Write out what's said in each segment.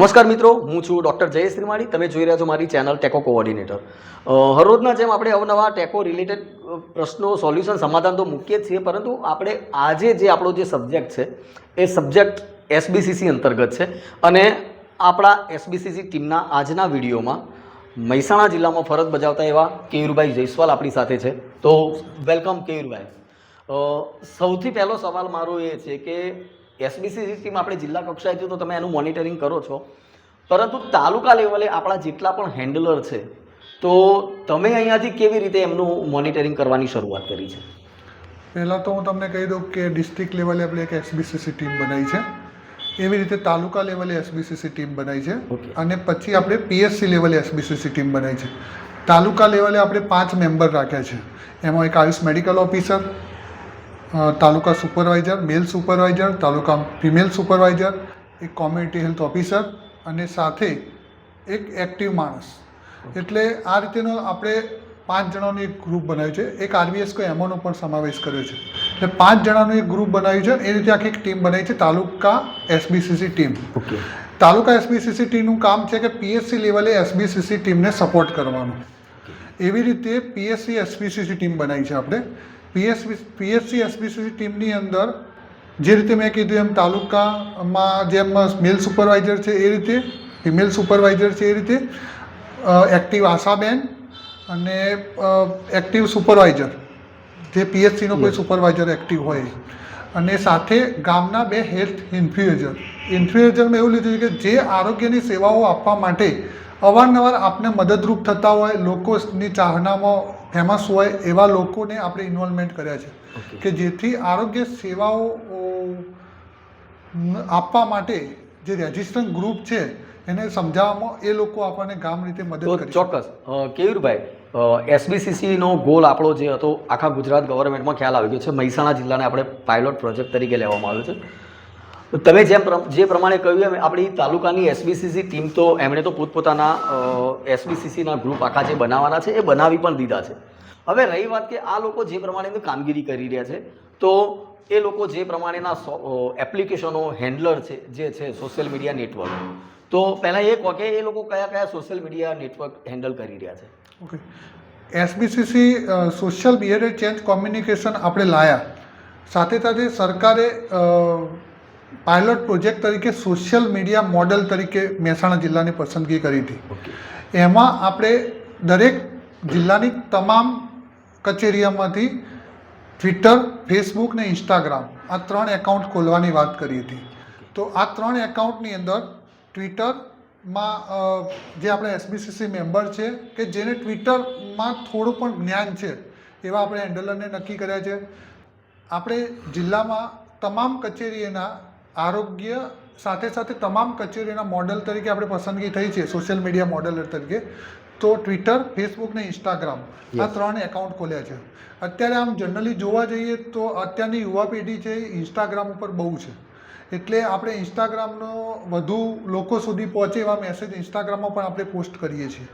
નમસ્કાર મિત્રો, હું છું ડૉક્ટર જયેશ ત્રિમાળી. તમે જોઈ રહ્યા છો મારી ચેનલ ટેકો કોઓર્ડિનેટર. હરરોજના જેમ આપણે અવનવા ટેકો રિલેટેડ પ્રશ્નો, સોલ્યુશન, સમાધાન તો મૂકીએ જ છીએ, પરંતુ આપણે આજે જે આપણો જે સબ્જેક્ટ છે, એ સબ્જેક્ટ એસબીસીસી અંતર્ગત છે. અને આપણા એસબીસીસી ટીમના આજના વિડીયોમાં મહેસાણા જિલ્લામાં ફરજ બજાવતા એવા કેયુરભાઈ જયસ્વાલ આપણી સાથે છે. તો, વેલકમ કેયુરભાઈ. સૌથી પહેલો સવાલ મારો એ છે કે એસબીસી ટીમ આપણે જિલ્લા કક્ષાએથી તો તમે એનું મોનિટરિંગ કરો છો. પરંતુ તાલુકા લેવલે આપણા જેટલા પણ હેન્ડલર છે તો તમે અહીંયાથી કેવી રીતે એમનું મોનિટરિંગ કરવાની શરૂઆત કરી છે? પહેલાં તો હું તમને કહી દઉં કે ડિસ્ટ્રિક્ટ લેવલે આપણે એક એસબીસીસી ટીમ બનાવી છે. એવી રીતે તાલુકા લેવલે એસબીસીસી ટીમ બનાવી છે અને પછી આપણે પીએસસી લેવલે એસબીસીસી ટીમ બનાવી છે. તાલુકા લેવલે આપણે પાંચ મેમ્બર રાખ્યા છે. એમાં એક Ayush medical officer taluka supervisor male supervisor taluka female supervisor એક કોમ્યુનિટી હેલ્થ ઓફિસર અને સાથે એક એક્ટિવ માણસ. એટલે આ રીતેનો આપણે પાંચ જણાનું એક ગ્રુપ બનાવ્યું છે. એક આરબીએસ કોઈ એમઓનો પણ સમાવેશ કર્યો છે. એટલે પાંચ જણાનું એક ગ્રુપ બનાવ્યું છે એ રીતે આખી એક ટીમ બનાવી છે. તાલુકા એસબીસીસી ટીમ તાલુકા એસબીસીસી ટીમનું કામ છે કે પીએસસી લેવલે એસબીસીસી ટીમને સપોર્ટ કરવાનું. એવી રીતે પીએસસી એસબીસીસી ટીમ બનાવી છે આપણે. પીએસસી પીએસસી એસબીસીસી ટીમની અંદર જે રીતે મેં કીધું એમ તાલુકામાં જેમ મેલ સુપરવાઇઝર છે એ રીતે ફિમેલ સુપરવાઇઝર છે એ રીતે એક્ટિવ આશાબેન અને એક્ટિવ સુપરવાઇઝર જે પીએચસીનો કોઈ સુપરવાઇઝર એક્ટિવ હોય. અને સાથે ગામના બે હેલ્થ ઇન્ફ્લુએન્સર મેં એવું લીધું છે કે જે આરોગ્યની સેવાઓ આપવા માટે અવારનવાર આપને મદદરૂપ થતા હોય લોકોની ચાહનામાં ફેમસ હોય એવા લોકોને આપણે ઇન્વોલ્વમેન્ટ કર્યા છે. કે જેથી આરોગ્ય સેવાઓ આપવા માટે જે રેજિસ્ટ્રન ગ્રુપ છે એને સમજાવવામાં એ લોકો આપણને ગામ રીતે મદદ કરી ચોક્કસ. કેયુરભાઈ એસબીસીસીનો ગોલ આપણો જે હતો આખા ગુજરાત ગવર્મેન્ટમાં ખ્યાલ આવી ગયો છે. મહેસાણા જિલ્લાને આપણે પાયલોટ પ્રોજેક્ટ તરીકે લેવામાં આવ્યો છે. તમે જેમ જે પ્રમાણે કહ્યું એમ, આપણી તાલુકાની એસબીસીસી ટીમ તો એમણે તો પોતપોતાના એસબીસીસીના ગ્રુપ આખા જે બનાવવાના છે, એ બનાવી પણ દીધા છે. હવે રહી વાત કે આ લોકો જે પ્રમાણેની કામગીરી કરી રહ્યા છે, તો એ લોકો જે પ્રમાણેના એપ્લિકેશનો હેન્ડલર છે, જે છે સોશિયલ મીડિયા નેટવર્ક તો પહેલાં એ કહો કે એ લોકો કયા કયા સોશિયલ મીડિયા નેટવર્ક હેન્ડલ કરી રહ્યા છે? Okay. S B C C social behaviour change communication આપણે લાયા. સાથે સાથે સરકારે પાયલોટ પ્રોજેક્ટ તરીકે સોશિયલ મીડિયા મોડેલ તરીકે મહેસાણા જિલ્લાની પસંદગી કરી હતી. એમાં આપણે દરેક જિલ્લાની તમામ કચેરીઓમાંથી ટ્વિટર ફેસબુક ને ઇન્સ્ટાગ્રામ આ ત્રણ એકાઉન્ટ ખોલવાની વાત કરી હતી. તો આ ત્રણ એકાઉન્ટની અંદર ટ્વિટરમાં જે આપણે એસબીસીસી મેમ્બર છે કે જેને ટ્વિટરમાં થોડું પણ જ્ઞાન છે એવા આપણે હેન્ડલરને નક્કી કર્યા છે. આપણે જિલ્લામાં તમામ કચેરીઓના આરોગ્ય સાથે સાથે તમામ કચેરીઓના મોડલ તરીકે આપણે પસંદગી થઈ છે સોશિયલ મીડિયા મોડલ તરીકે. તો ટ્વિટર ફેસબુક ને ઇન્સ્ટાગ્રામ આ ત્રણ એકાઉન્ટ ખોલ્યા છે. અત્યારે આમ જનરલી જોવા જઈએ તો અત્યારની યુવા પેઢી છે ઇન્સ્ટાગ્રામ ઉપર બહુ છે. એટલે આપણે ઇન્સ્ટાગ્રામનો વધુ લોકો સુધી પહોંચે એવા મેસેજ ઇન્સ્ટાગ્રામમાં પણ આપણે પોસ્ટ કરીએ છીએ.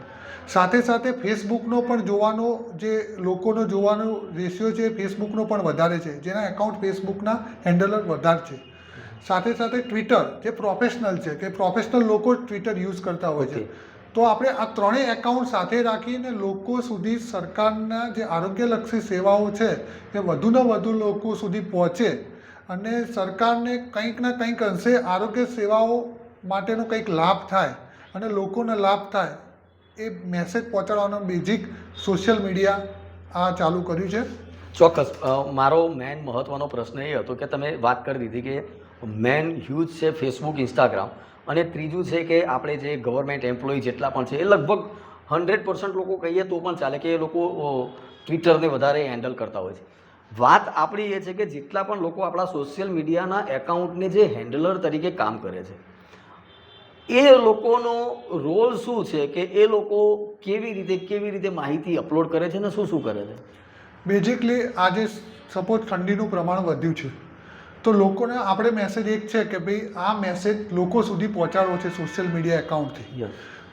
સાથે સાથે ફેસબુકનો પણ જોવાનો જે લોકોનો જોવાનો રેશિયો છે એ ફેસબુકનો પણ વધારે છે. જેના એકાઉન્ટ ફેસબુકના હેન્ડલર વધારે છે. સાથે સાથે ટ્વિટર જે પ્રોફેશનલ છે કે પ્રોફેશનલ લોકો જ ટ્વિટર યુઝ કરતા હોય છે. તો આપણે આ ત્રણેય એકાઉન્ટ સાથે રાખીને લોકો સુધી સરકારના જે આરોગ્યલક્ષી સેવાઓ છે એ વધુને વધુ લોકો સુધી પહોંચે અને સરકારને કંઈક ને કંઈક અંશે આરોગ્ય સેવાઓ માટેનો કંઈક લાભ થાય અને લોકોને લાભ થાય એ મેસેજ પહોંચાડવાનો બેઝિક સોશિયલ મીડિયા આ ચાલુ કર્યું છે. ચોક્કસ. મારો મેન મહત્વનો પ્રશ્ન એ હતો કે તમે વાત કરી દીધી કે મેન હ્યુઝ છે ફેસબુક, ઇન્સ્ટાગ્રામ. અને ત્રીજું છે કે આપણે જે ગવર્મેન્ટ એમ્પ્લોય જેટલા પણ છે, એ લગભગ હંડ્રેડ પર્સન્ટ લોકો કહીએ તો પણ ચાલે કે એ લોકો ટ્વિટરને વધારે હેન્ડલ કરતા હોય છે. વાત આપણી એ છે કે જેટલા પણ લોકો આપણા સોશિયલ મીડિયાના એકાઉન્ટને જે હેન્ડલર તરીકે કામ કરે છે, એ લોકોનો રોલ શું છે કે એ લોકો કેવી રીતે કેવી રીતે માહિતી અપલોડ કરે છે ને શું શું કરે છે? બેઝિકલી આજે સપોઝ ઠંડીનું પ્રમાણ વધ્યું છે. તો લોકોને આપણે મેસેજ એક છે કે ભાઈ આ મેસેજ લોકો સુધી પહોંચાડવો છે સોશિયલ મીડિયા એકાઉન્ટથી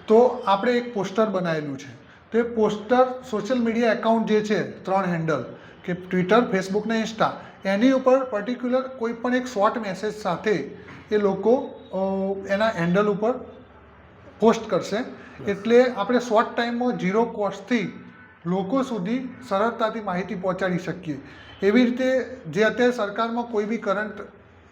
તો આપણે એક પોસ્ટર બનાવેલું છે. તો એ પોસ્ટર સોશિયલ મીડિયા એકાઉન્ટ જે છે ત્રણ હેન્ડલ કે ટ્વિટર ફેસબુક ને ઇન્સ્ટા એની ઉપર પર્ટિક્યુલર કોઈ પણ એક શોર્ટ મેસેજ સાથે એ લોકો એના હેન્ડલ ઉપર પોસ્ટ કરશે. એટલે આપણે શોર્ટ ટાઈમમાં ઝીરો કોસ્ટથી લોકો સુધી સરળતાથી માહિતી પહોંચાડી શકીએ. એવી રીતે જે અત્યારે સરકારમાં કોઈ બી કરંટ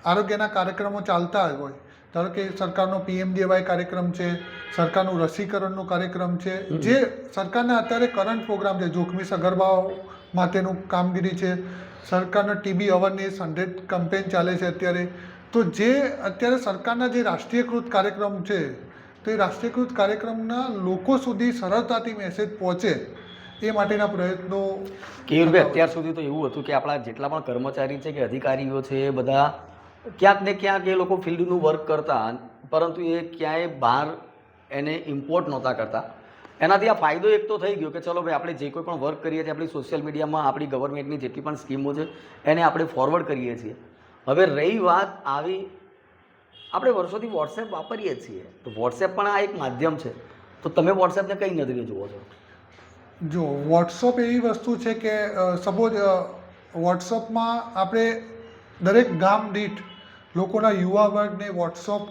આરોગ્યના કાર્યક્રમો ચાલતા હોય ધારો કે સરકારનો પીએમડીવાય કાર્યક્રમ છે સરકારનું રસીકરણનો કાર્યક્રમ છે જે સરકારના અત્યારે કરંટ પ્રોગ્રામ છે જોખમી સગર્ભાઓ માટેનું કામગીરી છે સરકારનો ટીબી અવેરનેસ હંડ્રેડ કમ્પેન ચાલે છે અત્યારે તો જે અત્યારે સરકારના જે રાષ્ટ્રીયકૃત કાર્યક્રમ છે તો એ રાષ્ટ્રીયકૃત કાર્યક્રમના લોકો સુધી સરળતાથી મેસેજ પહોંચે. એ માટેના પ્રયત્નો કેયુરભાઈ અત્યાર સુધી તો એવું હતું કે આપણા જેટલા પણ કર્મચારી છે કે અધિકારીઓ છે એ બધા ક્યાંક ને ક્યાંક એ લોકો ફિલ્ડનું વર્ક કરતા, પરંતુ એ ક્યાંય બહાર એને ઇમ્પોર્ટ નહોતા કરતા. એનાથી આ ફાયદો એક તો થઈ ગયો કે ચલો ભાઈ, આપણે જે કોઈ પણ વર્ક કરીએ છીએ, આપણી સોશિયલ મીડિયામાં આપણી ગવર્મેન્ટની જેટલી પણ સ્કીમો છે, એને આપણે ફોરવર્ડ કરીએ છીએ. હવે રહી વાત આવી, આપણે વર્ષોથી વોટ્સએપ વાપરીએ છીએ. તો વોટ્સએપ પણ આ એક માધ્યમ છે. તો તમે વોટ્સએપને કઈ નજરે જુઓ છો? જો વોટ્સઅપ એવી વસ્તુ છે કે સપોઝ વોટ્સઅપમાં આપણે દરેક ગામ દીઠ લોકોના યુવા વર્ગને વોટ્સઅપ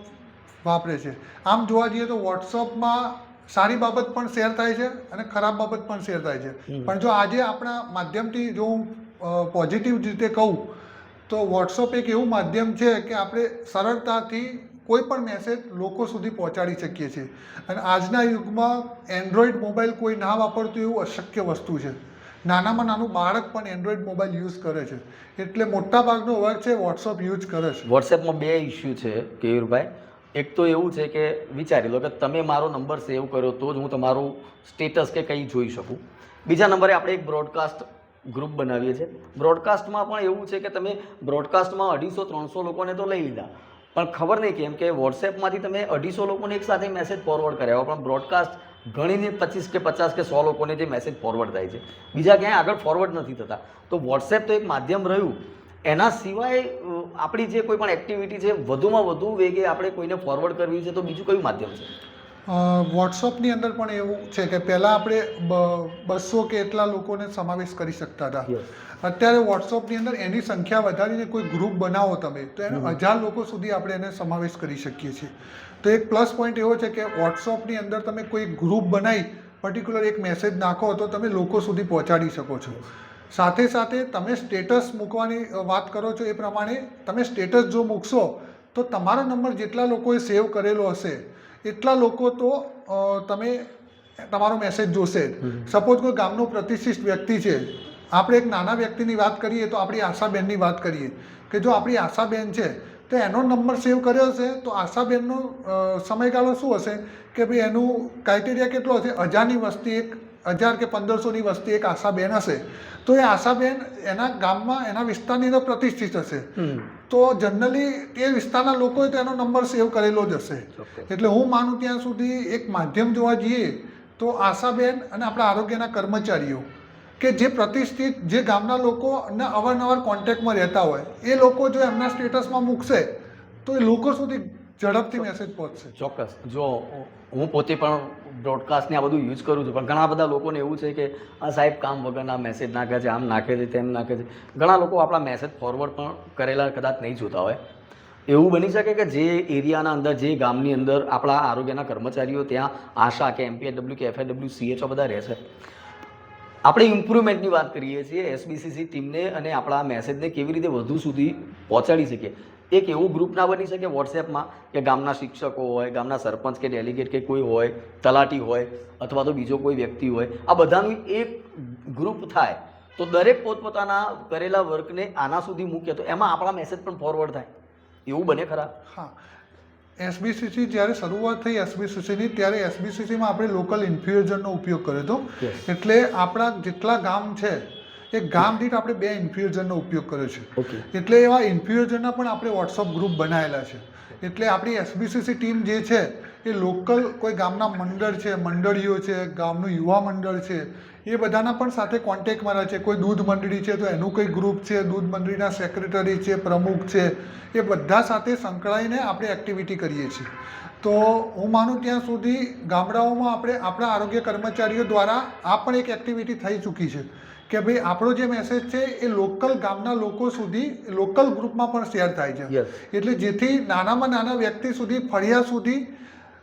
વાપરે છે. આમ જોવા જઈએ તો વોટ્સઅપમાં સારી બાબત પણ શેર થાય છે અને ખરાબ બાબત પણ શેર થાય છે. પણ જો આજે આપણા માધ્યમથી જો હું પોઝિટિવ રીતે કહું તો વોટ્સઅપ એક એવું માધ્યમ છે કે આપણે સરળતાથી કોઈ પણ મેસેજ લોકો સુધી પહોંચાડી શકીએ છીએ. અને આજના યુગમાં એન્ડ્રોઈડ મોબાઈલ કોઈ ના વાપરતું એવું અશક્ય વસ્તુ છે. નાનામાં નાનું બાળક પણ એન્ડ્રોઈડ મોબાઈલ યુઝ કરે છે. એટલે મોટા ભાગનો વર્ગ છે વોટ્સઅપ યુઝ કરે છે. વોટ્સએપમાં બે ઇસ્યુ છે, કેયુરભાઈ. એક તો એવું છે કે વિચારી લો કે તમે મારો નંબર સેવ કર્યો તો જ હું તમારું સ્ટેટસ કે કંઈ જોઈ શકું. બીજા નંબરે આપણે એક બ્રોડકાસ્ટ ગ્રુપ બનાવીએ છીએ. બ્રોડકાસ્ટમાં પણ એવું છે કે તમે બ્રોડકાસ્ટમાં અઢીસો, ત્રણસો લોકોને તો લઈ લીધા. પણ ખબર નહીં કેમ કે વોટ્સએપમાંથી તમે અઢીસો લોકોને એક સાથે મેસેજ ફોરવર્ડ કર્યા પણ બ્રોડકાસ્ટ ગણીને પચીસ કે પચાસ કે સો લોકોને જે મેસેજ ફોરવર્ડ થાય છે. બીજા ક્યાંય આગળ ફોરવર્ડ નથી થતા. તો વોટ્સએપ તો એક માધ્યમ રહ્યું. એના સિવાય આપણી જે કોઈ પણ એક્ટિવિટી છે, વધુમાં વધુ વેગે આપણે કોઈને ફોરવર્ડ કરવી છે તો બીજું કયું માધ્યમ છે? વોટ્સઅપની અંદર પણ એવું છે કે પહેલાં આપણે બ- બસો કે એટલા લોકોને સમાવેશ કરી શકતા હતા. અત્યારે વોટ્સઅપની અંદર એની સંખ્યા વધારીને કોઈ ગ્રુપ બનાવો તમે તો એને હજાર લોકો સુધી આપણે એને સમાવેશ કરી શકીએ છીએ. તો એક પ્લસ પોઈન્ટ એવો છે કે વોટ્સઅપની અંદર તમે કોઈ ગ્રુપ બનાવી પર્ટિક્યુલર એક મેસેજ નાખો તો તમે લોકો સુધી પહોંચાડી શકો છો. સાથે સાથે તમે સ્ટેટસ મૂકવાની વાત કરો છો એ પ્રમાણે તમે સ્ટેટસ જો મૂકશો તો તમારો નંબર જેટલા લોકોએ સેવ કરેલો હશે એટલા લોકો તો તમે તમારો મેસેજ જોશે સપોઝ કોઈ ગામનો પ્રતિષ્ઠિત વ્યક્તિ છે આપણે એક નાના વ્યક્તિની વાત કરીએ તો આપણી આશાબેનની વાત કરીએ. કે જો આપણી આશાબેન છે તો એનો નંબર સેવ કર્યો હશે તો આશાબેનનો સમયગાળો શું હશે? કે ભાઈ એનું ક્રાઇટેરિયા કેટલો હશે? હજારની વસ્તી એક હજાર કે પંદરસોની વસ્તી એક આશાબેન હશે. તો એ આશાબેન એના ગામમાં એના વિસ્તારની અંદર પ્રતિષ્ઠિત હશે. તો જનરલી તે વિસ્તારના લોકોએ તો એનો નંબર સેવ કરેલો જ હશે. એટલે હું માનું ત્યાં સુધી એક માધ્યમ જોવા જઈએ તો આશાબેન અને આપણા આરોગ્યના કર્મચારીઓ કે જે પ્રતિષ્ઠિત જે ગામના લોકોને અવારનવાર કોન્ટેક્ટમાં રહેતા હોય એ લોકો જો એમના સ્ટેટસમાં મૂકશે તો એ લોકો સુધી ઝડપથી મેસેજ પહોંચશે. ચોક્કસ. જો હું પોતે પણ બ્રોડકાસ્ટને આ બધું યુઝ કરું છું, પણ ઘણા બધા લોકોને એવું છે કે, આ સાહેબ કામ વગરના મેસેજ નાખે છે, આમ નાખે છે, તેમ નાખે છે. ઘણા લોકો આપણા મેસેજ ફોરવર્ડ પણ કરેલા કદાચ નહીં જોતા હોય. એવું બની શકે કે જે એરિયાના અંદર, જે ગામની અંદર આપણા આરોગ્યના કર્મચારીઓ ત્યાં આશા કે એમપીએડબ્લ્યુ કે એફએડબલ્યુ સીએચઓ બધા રહેશે આપણે ઇમ્પ્રુવમેન્ટની વાત કરીએ છીએ એસબીસીસી ટીમને અને આપણા મેસેજને કેવી રીતે વધુ સુધી પહોંચાડી શકીએ. એક એવું ગ્રુપ ના બની શકે વોટ્સએપમાં કે ગામના શિક્ષકો હોય ગામના સરપંચ કે ડેલિગેટ કે કોઈ હોય તલાટી હોય અથવા તો બીજો કોઈ વ્યક્તિ હોય આ બધાનું એક ગ્રુપ થાય તો દરેક પોતપોતાના કરેલા વર્કને આના સુધી મૂકે તો એમાં આપણા મેસેજ પણ ફોરવર્ડ થાય. એવું બને ખરા? હા. એસબીસીસી જ્યારે શરૂઆત થઈ એસબીસીસીની ત્યારે એસબીસીસીમાં આપણે લોકલ ઇન્ફ્યુઝનનો ઉપયોગ કર્યો હતો. એટલે આપણા જેટલા ગામ છે એ ગામ દીઠ આપણે બે ઇન્ફ્યુઝનનો ઉપયોગ કર્યો છે. એટલે એવા ઇન્ફ્યુઝનના પણ આપણે વોટ્સઅપ ગ્રુપ બનાવેલા છે. એટલે આપણી એસબીસીસી ટીમ જે છે એ લોકલ કોઈ ગામના મંડળ છે મંડળીઓ છે ગામનું યુવા મંડળ છે એ બધાના પણ સાથે કોન્ટેક્ટમાં રહે છે. કોઈ દૂધ મંડળી છે તો એનું કોઈ ગ્રુપ છે દૂધ મંડળીના સેક્રેટરી છે પ્રમુખ છે એ બધા સાથે સંકળાઈને આપણે એક્ટિવિટી કરીએ છીએ. તો હું માનું ત્યાં સુધી ગામડાઓમાં આપણે આપણા આરોગ્ય કર્મચારીઓ દ્વારા આ પણ એક એક્ટિવિટી થઈ ચૂકી છે કે ભાઈ આપણો જે મેસેજ છે એ લોકલ ગામના લોકો સુધી લોકલ ગ્રુપમાં પણ શેર થાય છે. એટલે જેથી નાનામાં નાના વ્યક્તિ સુધી ફળિયા સુધી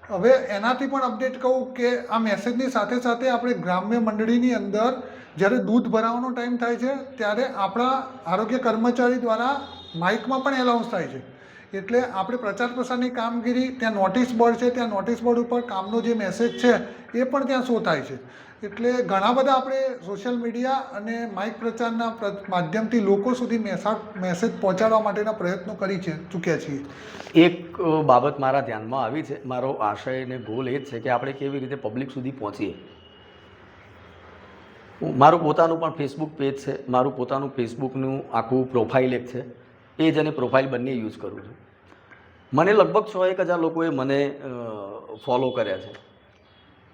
હવે એનાથી પણ અપડેટ કહું કે આ મેસેજની સાથે સાથે આપણે ગ્રામ્ય મંડળીની અંદર જ્યારે દૂધ ભરાવાનો ટાઈમ થાય છે, ત્યારે આપણા આરોગ્ય કર્મચારી દ્વારા માઇકમાં પણ એલાઉન્સ થાય છે. એટલે આપણે પ્રચાર પ્રસારની કામગીરી, ત્યાં નોટિસ બોર્ડ છે, ત્યાં નોટિસ બોર્ડ ઉપર કામનો જે મેસેજ છે, એ પણ ત્યાં શો થાય છે. એટલે ઘણા બધા આપણે સોશિયલ મીડિયા અને માઇક પ્રચારના પ્ર- માધ્યમથી લોકો સુધી મેસા મેસેજ પહોંચાડવા માટેના પ્રયત્નો કરી છે, ચૂક્યા છીએ. એક બાબત મારા ધ્યાનમાં આવી છે. મારો આશય અને ગોલ એ જ છે કે આપણે કેવી રીતે પબ્લિક સુધી પહોંચીએ. મારું પોતાનું પણ ફેસબુક પેજ છે. મારું પોતાનું ફેસબુકનું આખું પ્રોફાઇલ એક છે. પેજ અને પ્રોફાઇલ બંને યુઝ કરું છું. મને લગભગ છ એક હજાર લોકોએ મને ફોલો કર્યા છે.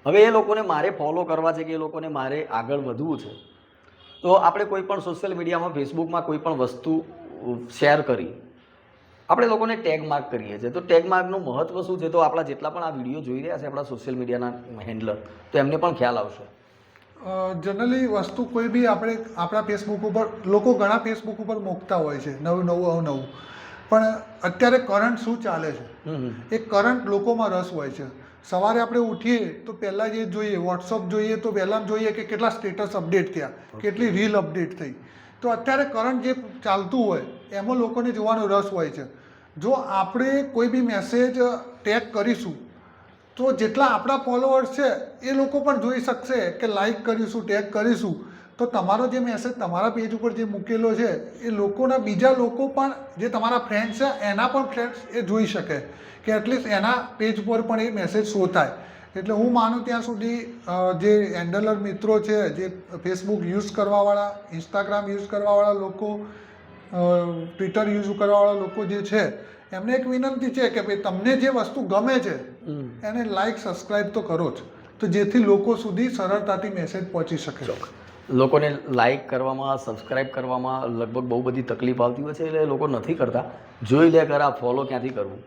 હવે એ લોકોને મારે ફોલો કરવા છે કે એ લોકોને મારે આગળ વધવું છે. તો આપણે કોઈ પણ સોશિયલ મીડિયામાં ફેસબુકમાં કોઈ પણ વસ્તુ શેર કરી આપણે લોકોને ટેગ માર્ક કરીએ છીએ. તો ટેગ માર્કનું મહત્વ શું છે? તો આપણા જેટલા પણ આ વીડિયો જોઈ રહ્યા છે આપણા સોશિયલ મીડિયાના હેન્ડલર તો એમને પણ ખ્યાલ આવશે. જનરલી વસ્તુ કોઈ બી આપણે આપણા ફેસબુક ઉપર લોકો ઘણા ફેસબુક ઉપર મૂકતા હોય છે નવું નવું અવનવું. પણ અત્યારે કરંટ શું ચાલે છે. એ કરંટ લોકોમાં રસ હોય છે. સવારે આપણે ઉઠીએ તો પહેલાં જે જોઈએ વોટ્સઅપ જોઈએ તો પહેલાં જોઈએ કે કેટલા સ્ટેટસ અપડેટ થયા કેટલી રીલ અપડેટ થઈ. તો અત્યારે કરંટ જે ચાલતું હોય એમાં લોકોને જોવાનો રસ હોય છે. જો આપણે કોઈ બી મેસેજ ટેગ કરીશું તો જેટલા આપણા ફોલોઅર્સ છે એ લોકો પણ જોઈ શકશે કે લાઈક કરીશું ટેગ કરીશું. તો તમારો જે મેસેજ તમારા પેજ ઉપર જે મૂકેલો છે એ લોકોના બીજા લોકો પણ જે તમારા ફ્રેન્ડ્સ છે એના પણ ફ્રેન્ડ્સ એ જોઈ શકે કે એટલીસ્ટ એના પેજ પર પણ એ મેસેજ શો થાય. એટલે હું માનું ત્યાં સુધી જે હેન્ડલર મિત્રો છે જે ફેસબુક યુઝ કરવાવાળા ઇન્સ્ટાગ્રામ યુઝ કરવાવાળા લોકો ટ્વિટર યુઝ કરવાવાળા લોકો જે છે એમને એક વિનંતી છે કે ભાઈ તમને જે વસ્તુ ગમે છે એને લાઈક સબસ્ક્રાઇબ તો કરો જ. તો જેથી લોકો સુધી સરળતાથી મેસેજ પહોંચી શકે. લોકોને લાઈક કરવામાં સબસ્ક્રાઇબ કરવામાં લગભગ બહુ બધી તકલીફ આવતી હોય છે એટલે લોકો નથી કરતા. જોઈ લે કરા ફોલો ક્યાંથી કરવું?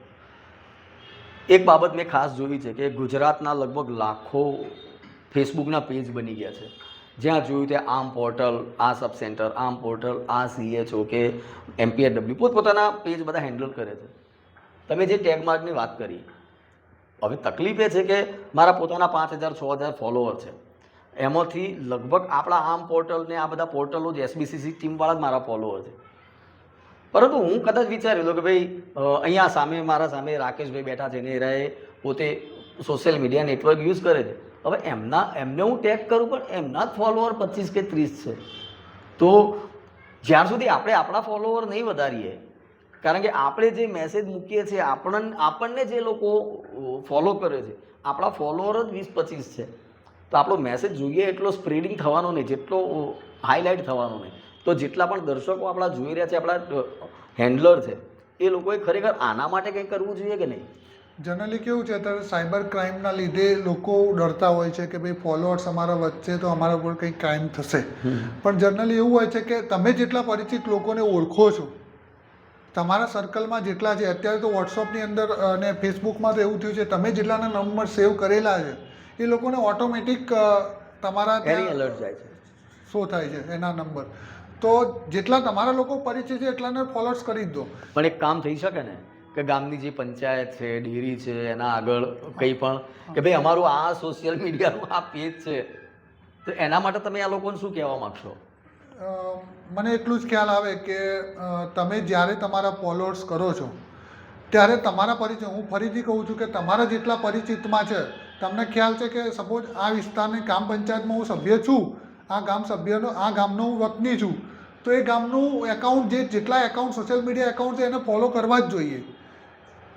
એક બાબત મેં ખાસ જોઈ છે કે ગુજરાતના લગભગ લાખો ફેસબુકના પેજ બની ગયા છે. જ્યાં જોયું ત્યાં આમ પોર્ટલ આ સબ સેન્ટર આમ પોર્ટલ આ સીએચઓ કે એમપીએડબલ્યુ પોતપોતાના પેજ બધા હેન્ડલ કરે છે. તમે જે ટેગ માર્કની વાત કરી, હવે તકલીફ એ છે કે મારા પોતાના પાંચ હજાર, છ હજાર ફોલોઅર છે. એમાંથી લગભગ આપણા આમ પોર્ટલ ને આ બધા પોર્ટલો જ એસબીસીસી ટીમવાળા જ મારા ફોલોવર છે. પરંતુ હું કદાચ વિચાર્યું કે ભાઈ અહીંયા સામે મારા સામે રાકેશભાઈ બેઠા છે ને એ પોતે સોશિયલ મીડિયા નેટવર્ક યુઝ કરે છે. હવે એમના, એમને હું ટેગ કરું પણ એમના જ ફોલોવર પચીસ કે ત્રીસ છે. તો જ્યાં સુધી આપણે આપણા ફોલોવર નહીં વધારીએ, કારણ કે આપણે જે મેસેજ મૂકીએ છીએ, આપણને આપણને જે લોકો ફોલો કરે છે, આપણા ફોલોવર જ વીસ પચીસ છે. તો આપણો મેસેજ જોઈએ એટલો સ્પ્રેડિંગ થવાનો નહીં જેટલો હાઇલાઇટ થવાનો નહીં. તો જેટલા પણ દર્શકો આપણા જોઈ રહ્યા છે આપણા હેન્ડલર છે એ લોકોએ ખરેખર આના માટે કંઈ કરવું જોઈએ કે નહીં? જનરલી કેવું છે અત્યારે સાયબર ક્રાઇમના લીધે લોકો ડરતા હોય છે કે ભાઈ ફોલોઅર્સ અમારા વચ્ચે તો અમારા ઉપર કંઈ ક્રાઇમ થશે. પણ જનરલી એવું હોય છે કે તમે જેટલા પરિચિત લોકોને ઓળખો છો તમારા સર્કલમાં જેટલા છે અત્યારે તો વોટ્સઅપની અંદર અને ફેસબુકમાં તો એવું થયું છે તમે જેટલાના નંબર સેવ કરેલા છે એ લોકોને ઓટોમેટિક તમારા એલર્ટ જાય છે. શો થાય છે એના નંબર તો જેટલા તમારા લોકો પરિચય છે એટલાને ફોલોઅર્સ કરી દો. પણ એક કામ થઈ શકે ને કે ગામની જે પંચાયત છે ડેરી છે એના આગળ કંઈ પણ કે ભાઈ અમારું આ સોશિયલ મીડિયાનું આ પેજ છે તો એના માટે તમે આ લોકોને શું કહેવા માગશો? મને એટલું જ ખ્યાલ આવે કે તમે જ્યારે તમારા ફોલોઅર્સ કરો છો ત્યારે તમારા પરિચય હું ફરીથી કહું છું કે તમારા જેટલા પરિચિતમાં છે તમને ખ્યાલ છે કે સપોઝ આ વિસ્તારની ગ્રામ પંચાયતમાં હું સભ્ય છું, આ ગામ સભ્યનો, આ ગામનો હું વતની છું, તો એ ગામનું એકાઉન્ટ જે જેટલા એકાઉન્ટ સોશિયલ મીડિયા એકાઉન્ટ છે એને ફોલો કરવા જ જોઈએ.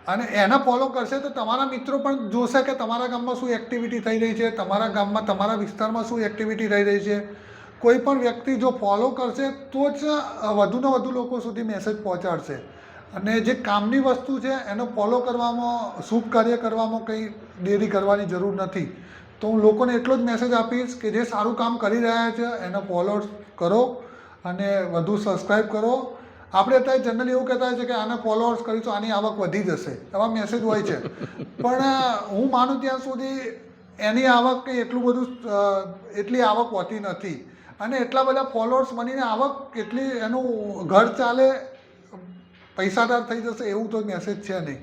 અને એને ફોલો કરશે તો તમારા મિત્રો પણ જોશે કે તમારા ગામમાં શું એક્ટિવિટી થઈ રહી છે, તમારા ગામમાં, તમારા વિસ્તારમાં શું એક્ટિવિટી થઈ રહી છે. કોઈ પણ વ્યક્તિ જો ફોલો કરશે તો જ વધુને વધુ લોકો સુધી મેસેજ પહોંચાડશે. અને જે કામની વસ્તુ છે, એનો ફોલો કરવામાં, શુભ કાર્ય કરવામાં કંઈ દેરી કરવાની જરૂર નથી. તો હું લોકોને એટલો જ મેસેજ આપીશ કે જે સારું કામ કરી રહ્યા છે, એને ફોલો કરો અને વધુ સબસ્ક્રાઈબ કરો. આપણે અત્યારે જનરલી એવું કહેતા હોય છે કે આને ફોલોઅર્સ કરીશું આની આવક વધી જશે. એવા મેસેજ હોય છે. પણ હું માનું ત્યાં સુધી એની આવક કંઈ એટલું બધું એટલી આવક હોતી નથી. અને એટલા બધા ફોલોઅર્સ બનીને આવક એટલી, એનું ઘર ચાલે પૈસાદાર થઈ જશે એવું તો મેસેજ છે નહીં.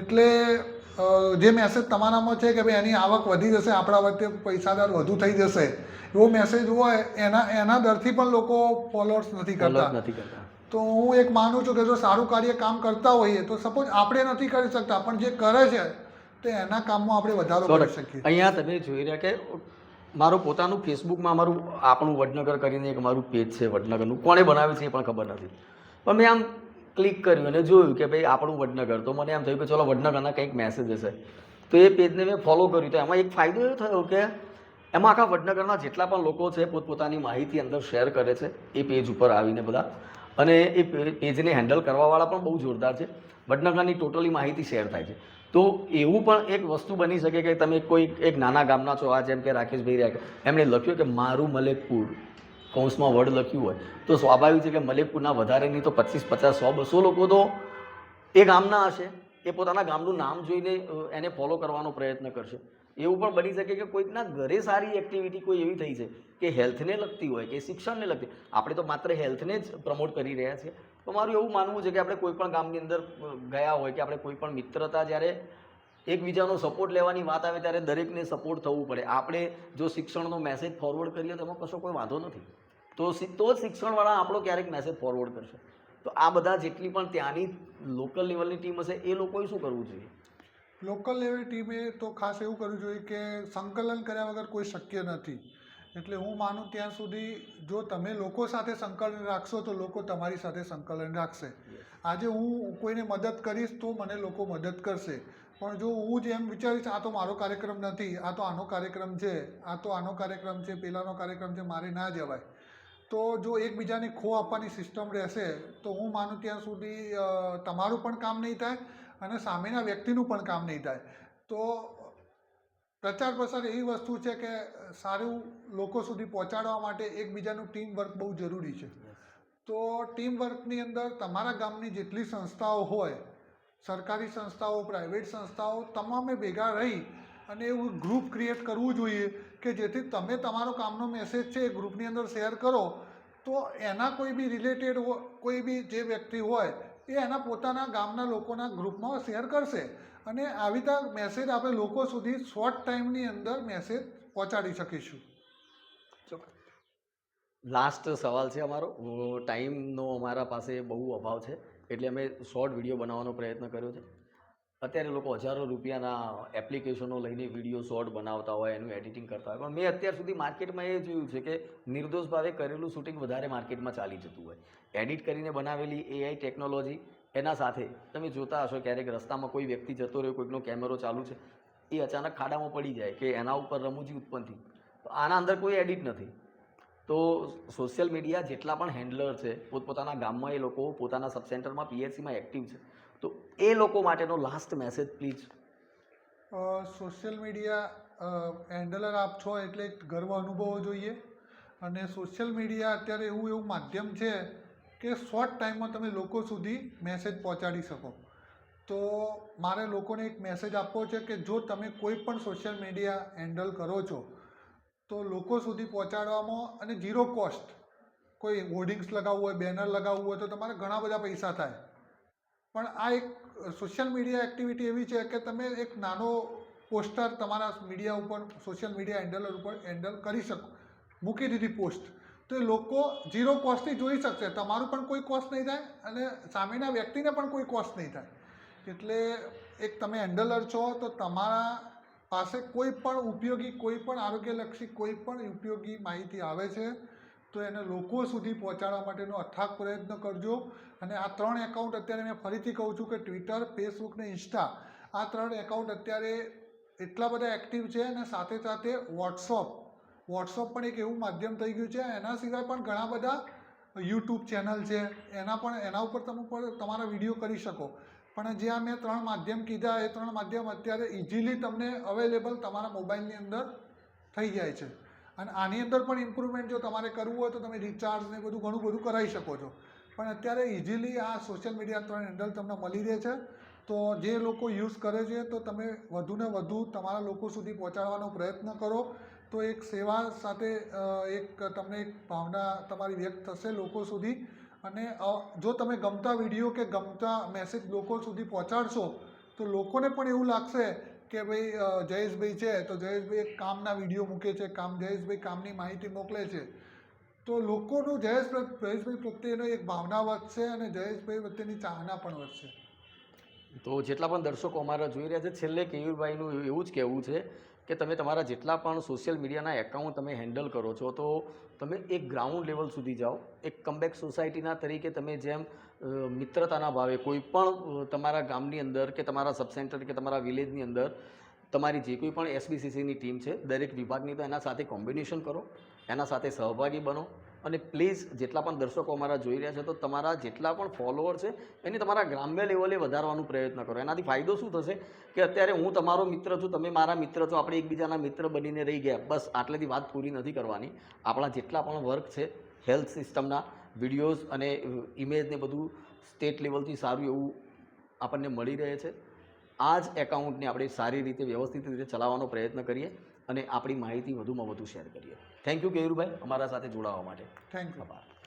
એટલે જે મેસેજ તમારામાં છે કે ભાઈ એની આવક વધી જશે આપણા વચ્ચે પૈસાદાર વધુ થઈ જશે એવો મેસેજ હોય એના એના ડરથી પણ લોકો ફોલોઅર્સ નથી કરતા. નથી કરતા. તો હું એક માનું છું કે જો સારું કાર્ય કામ કરતા હોઈએ તો સપોઝ આપણે નથી કરી શકતા પણ જે કરે છે તો એના કામમાં આપણે વધારો કરી શકીએ. અહીંયા તમે જોઈ રહ્યા કે મારું પોતાનું ફેસબુકમાં મારું આપણું વડનગર કરીને એક મારું પેજ છે વડનગરનું. કોણે બનાવ્યું છે એ પણ ખબર નથી. પણ મેં આમ ક્લિક કર્યું અને જોયું કે ભાઈ આપણું વડનગર. તો મને એમ થયું કે ચલો વડનગરના કંઈક મેસેજ હશે. તો એ પેજને મેં ફોલો કર્યું. તો એમાં એક ફાયદો એવો થયો કે એમાં આખા વડનગરના જેટલા પણ લોકો છે, પોતપોતાની માહિતી અંદર શેર કરે છે, એ પેજ ઉપર આવીને બધા. અને એ પેજને હેન્ડલ કરવાવાળા પણ બહુ જોરદાર છે. વડનગરની ટોટલી માહિતી શેર થાય છે. તો એવું પણ એક વસ્તુ બની શકે કે તમે કોઈ એક નાના ગામના છો, આ જેમ કે રાકેશભાઈ એમણે લખ્યું કે મારું મલેકપુર. કૌંસમાં વર્ડ લખ્યું હોય, તો સ્વાભાવિક છે કે મલેકપુરના વધારે નહીં તો પચીસ, પચાસ, સો, બસો લોકો તો એ ગામના હશે. એ પોતાના ગામનું નામ જોઈને એને ફોલો કરવાનો પ્રયત્ન કરશે. એવું પણ બની શકે કે કોઈકના ઘરે સારી એક્ટિવિટી કોઈ એવી થઈ છે કે હેલ્થને લગતી હોય, કે શિક્ષણને લગતી. આપણે તો માત્ર હેલ્થને જ પ્રમોટ કરી રહ્યા છીએ. તો મારું એવું માનવું છે કે આપણે કોઈ પણ ગામની અંદર ગયા હોય કે આપણે કોઈ પણ મિત્રતા જ્યારે એકબીજાનો સપોર્ટ લેવાની વાત આવે ત્યારે દરેકને સપોર્ટ થવું પડે. આપણે જો શિક્ષણનો મેસેજ ફોરવર્ડ કરીએ તો એમાં કશો કોઈ વાંધો નથી. તો તો જ શિક્ષણવાળા આપણો ક્યારેક મેસેજ ફોરવર્ડ કરશે. તો આ બધા જેટલી પણ ત્યાંની લોકલ લેવલની ટીમ હશે એ લોકોએ શું કરવું જોઈએ? લોકલ લેવલ ટીમે તો ખાસ એવું કરવું જોઈએ કે સંકલન કર્યા વગર કોઈ શક્ય નથી. એટલે હું માનું ત્યાં સુધી જો તમે લોકો સાથે સંકલન રાખશો તો લોકો તમારી સાથે સંકલન રાખશે. આજે હું કોઈને મદદ કરીશ તો મને લોકો મદદ કરશે. પણ જો હું જ એમ વિચારીશ આ તો મારો કાર્યક્રમ નથી આ તો આનો કાર્યક્રમ છે આ તો આનો કાર્યક્રમ છે પેલાનો કાર્યક્રમ છે મારે ના જવાય. તો જો એકબીજાને ખો આપવાની સિસ્ટમ રહેશે તો હું માનું ત્યાં સુધી તમારું પણ કામ નહીં થાય અને સામેના વ્યક્તિનું પણ કામ નહીં થાય. તો પ્રચાર પ્રસાર એવી વસ્તુ છે કે સારું લોકો સુધી પહોંચાડવા માટે એકબીજાનું ટીમ વર્ક બહુ જરૂરી છે. તો ટીમ વર્કની અંદર તમારા ગામની જેટલી સંસ્થાઓ હોય સરકારી સંસ્થાઓ પ્રાઇવેટ સંસ્થાઓ તમામે ભેગા રહી અને એવું ગ્રુપ ક્રિએટ કરવું જોઈએ કે જેથી તમે તમારો કામનો મેસેજ છે એ ગ્રુપની અંદર શેર કરો. તો એના કોઈ બી રિલેટેડ કોઈ બી જે વ્યક્તિ હોય એ એના પોતાના ગામના લોકોના ગ્રુપમાં શેર કરશે અને આવી રીતે મેસેજ આપણે લોકો સુધી શોર્ટ ટાઈમની અંદર મેસેજ પહોંચાડી શકીશું. લાસ્ટ સવાલ છે અમારો. ટાઈમનો અમારા પાસે બહુ અભાવ છે. એટલે અમે શોર્ટ વીડિયો બનાવવાનો પ્રયત્ન કર્યો છે. અત્યારે લોકો હજારો રૂપિયાના એપ્લિકેશનો લઈને વીડિયો શોર્ટ બનાવતા હોય, એનું એડિટિંગ કરતા હોય. પણ મેં અત્યાર સુધી માર્કેટમાં એ જોયું છે કે નિર્દોષ ભાવે કરેલું શૂટિંગ વધારે માર્કેટમાં ચાલી જતું હોય. એડિટ કરીને બનાવેલી એઆઈ ટેકનોલોજી એના સાથે તમે જોતા હશો ક્યારેક રસ્તામાં કોઈ વ્યક્તિ જતો રહ્યો, કોઈકનો કેમેરો ચાલુ છે, એ અચાનક ખાડામાં પડી જાય કે એના ઉપર રમૂજી ઉત્પન્ન થઈ. તો આના અંદર કોઈ એડિટ નથી. તો સોશિયલ મીડિયા જેટલા પણ હેન્ડલર છે, પોતપોતાના ગામમાં એ લોકો પોતાના સબ સેન્ટરમાં પીએચસીમાં એક્ટિવ છે. તો એ લોકો માટેનો last message please social media handler આપ છો એટલે ગર્વ અનુભવવો જોઈએ. અને સોશિયલ મીડિયા અત્યારે એવું એવું માધ્યમ છે કે શોર્ટ ટાઈમમાં તમે લોકો સુધી મેસેજ પહોંચાડી શકો. તો મારે લોકોને એક મેસેજ આપવો છે કે જો તમે કોઈ પણ સોશિયલ મીડિયા હેન્ડલ કરો છો તો લોકો સુધી પહોંચાડવામાં અને ઝીરો કોસ્ટ કોઈ હોર્ડિંગ્સ લગાવવું હોય બેનર લગાવવું હોય, તો તમારે ઘણા બધા પૈસા થાય. પણ આ એક સોશિયલ મીડિયા એક્ટિવિટી એવી છે કે તમે એક નાનો પોસ્ટર તમારા મીડિયા ઉપર સોશિયલ મીડિયા હેન્ડલર ઉપર હેન્ડલ કરી શકો, મૂકી દીધી પોસ્ટ તો એ લોકો ઝીરો કોસ્ટથી જોઈ શકશે. તમારું પણ કોઈ કોસ્ટ નહીં થાય અને સામેના વ્યક્તિને પણ કોઈ કોસ્ટ નહીં થાય. એટલે એક તમે હેન્ડલર છો, તો તમારા પાસે કોઈ પણ ઉપયોગી, કોઈ પણ આરોગ્યલક્ષી, કોઈ પણ ઉપયોગી માહિતી આવે છે, તો એને લોકો સુધી પહોંચાડવા માટેનો અથાગ પ્રયત્ન કરજો. અને આ ત્રણ એકાઉન્ટ અત્યારે મેં ફરીથી કહું છું કે ટ્વિટર, ફેસબુક ને ઇન્સ્ટા, આ ત્રણ એકાઉન્ટ અત્યારે એટલા બધા એક્ટિવ છે અને સાથે સાથે વોટ્સઅપ વોટ્સઅપ પણ એક એવું માધ્યમ થઈ ગયું છે, એના સિવાય પણ ઘણા બધા યુટ્યુબ ચેનલ છે. એના પણ, એના ઉપર તમે પણ તમારા વીડિયો કરી શકો. પણ જે આ મેં ત્રણ માધ્યમ કીધા, એ ત્રણ માધ્યમ અત્યારે ઇઝીલી તમને અવેલેબલ તમારા મોબાઈલની અંદર થઈ જાય છે. અને આની અંદર પણ ઇમ્પ્રુવમેન્ટ જો તમારે કરવું હોય તો તમે રિચાર્જ ને બધું ઘણું બધું કરાવી શકો છો. પણ અત્યારે ઇઝીલી આ સોશિયલ મીડિયા ત્રણ હેન્ડલ તમને મળી રહે છે. તો જે લોકો યુઝ કરે છે તો તમે વધુને વધુ તમારા લોકો સુધી પહોંચાડવાનો પ્રયત્ન કરો. તો એક સેવા સાથે એક તમને એક ભાવના તમારી વ્યક્ત થશે લોકો સુધી. અને જો તમે ગમતા વીડિયો કે ગમતા મેસેજ લોકો સુધી પહોંચાડશો, તો લોકોને પણ એવું લાગશે કે ભાઈ જયેશભાઈ છે, તો જયેશભાઈ એક કામના વીડિયો મૂકે છે, કામ જયેશભાઈ કામની માહિતી મોકલે છે. તો લોકોનું જયેશ, જયેશભાઈ પ્રત્યેનો એક ભાવના વધશે અને જયેશભાઈ પ્રત્યેની ચાહના પણ વધશે. તો જેટલા પણ દર્શકો અમારા જોઈ રહ્યા છે, છેલ્લે કેયુરભાઈનું એવું જ કહેવું છે કે તમે તમારા જેટલા પણ સોશિયલ મીડિયાના એકાઉન્ટ તમે હેન્ડલ કરો છો, તો તમે એક ગ્રાઉન્ડ લેવલ સુધી જાઓ. એક કમબેક સોસાયટીના તરીકે તમે જેમ મિત્રતાના ભાવે કોઈ પણ તમારા ગામની અંદર કે તમારા સબ સેન્ટર કે તમારા વિલેજની અંદર તમારી જે કોઈ પણ એસબીસીસીની ટીમ છે, દરેક વિભાગની તો એના સાથે કોમ્બિનેશન કરો, એના સાથે સહભાગી બનો અને પ્લીઝ જેટલા પણ દર્શકો અમારા જોઈ રહ્યા છે, તો તમારા જેટલા પણ ફોલોઅર છે, એને તમારા ગ્રામ્ય લેવલે વધારવાનો પ્રયત્ન કરો. એનાથી ફાયદો શું થશે? કે અત્યારે હું તમારો મિત્ર છું, તમે મારા મિત્ર છો, આપણે એકબીજાના મિત્ર બનીને રહી ગયા. બસ, આટલેથી વાત પૂરી નથી કરવાની. આપણા જેટલા પણ વર્ક છે હેલ્થ સિસ્ટમના વિડીયોઝ અને ઇમેજને બધું સ્ટેટ લેવલથી સારું એવું આપણને મળી રહે છે. આ જ એકાઉન્ટને આપણે સારી રીતે વ્યવસ્થિત રીતે ચલાવવાનો પ્રયત્ન કરીએ. અને આપણી માહિતી વધુમાં વધુ શેર કરીએ. થેન્ક યુ કેયુરભાઈ અમારા સાથે જોડાવા માટે. થેન્ક યુ આભાર.